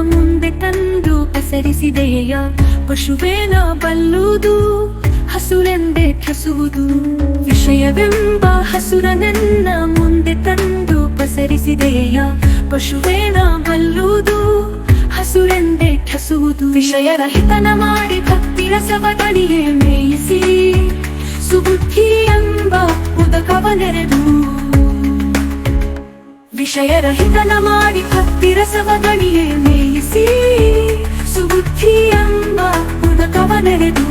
ಮುಂದೆ ತಂದು ಹೆಸರಿಸಿದೆಯ ಪಶುವೇನ ಬಲ್ಲುದು, ಹಸುರೆಂದೇ ಕಸುವುದು ವಿಷಯವೆಂಬ ಹಸುರನನ್ನ ಮುಂದೆ ತಂದು ಪಸರಿಸಿದೆಯ? ಪಶುವೇನ ಬಲ್ಲುದು, ಹಸುರೆಂದೇ ಕಸುವುದು ವಿಷಯ ರಹಿತನ ಮಾಡಿ ವಿಷಯರಹಿತನ ಮಾಡಿ ಭಕ್ತಿ ರಸವ ಗಣಿಯೇ ಮೇಯಿಸಿ ಸುಬುದ್ಧಿ ಎಂಬ ಉದಕವನೆರೆದು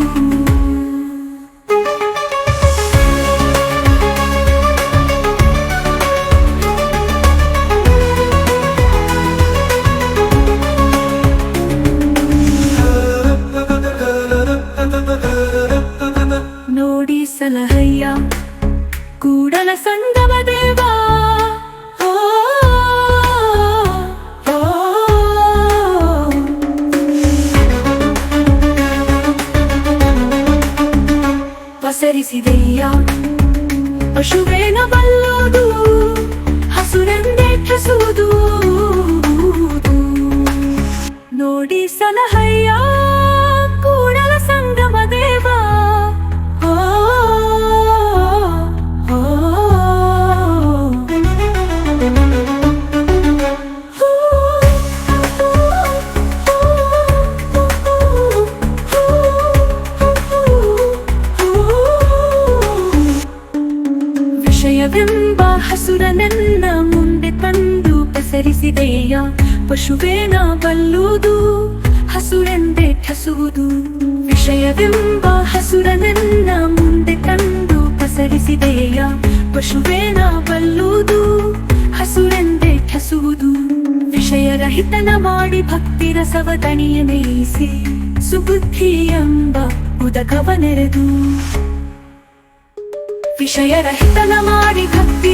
ನೋಡಿ ಸಲಹಯ್ಯ ಕೂಡಲ ಸಂಗಮ ಪಸರಿಸಿದೆಯ್ಯ ಪಶುವೇನ ಬಲ್ಲೋದು ಹಸುರೆಂದೇ ವಿಷಯವೆಂಬ ಹಸುರನನ್ನ ಮುಂದೆ ತಂದು ಪಸರಿಸಿದೆಯ? ಪಶುವೇನ ಬಲ್ಲುವುದು ಹಸುರೆಂದೇ ಠಸುವುದು. ವಿಷಯವೆಂಬ ಹಸುರನನ್ನ ಮುಂದೆ ತಂದು ಪಸರಿಸಿದೆಯ? ಪಶುವೇನ ಬಲ್ಲುವುದು ಹಸುರೆಂದೇ ಠಸುವುದು. ವಿಷಯರಹಿತನ ಮಾಡಿ ಭಕ್ತಿ ರಸವ ತಣಿಯ ಮೇಯಿಸಿ, ಸುಬುದ್ಧಿ ಎಂಬ ಉದಕವನೆರೆದು ವಿಷಯರಹಿತನ ಮಾಡಿ ಭಕ್ತಿ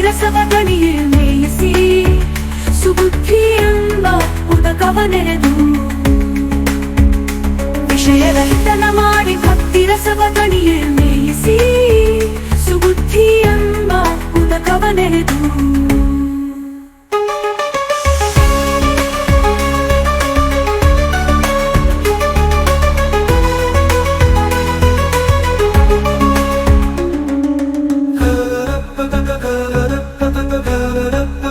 love.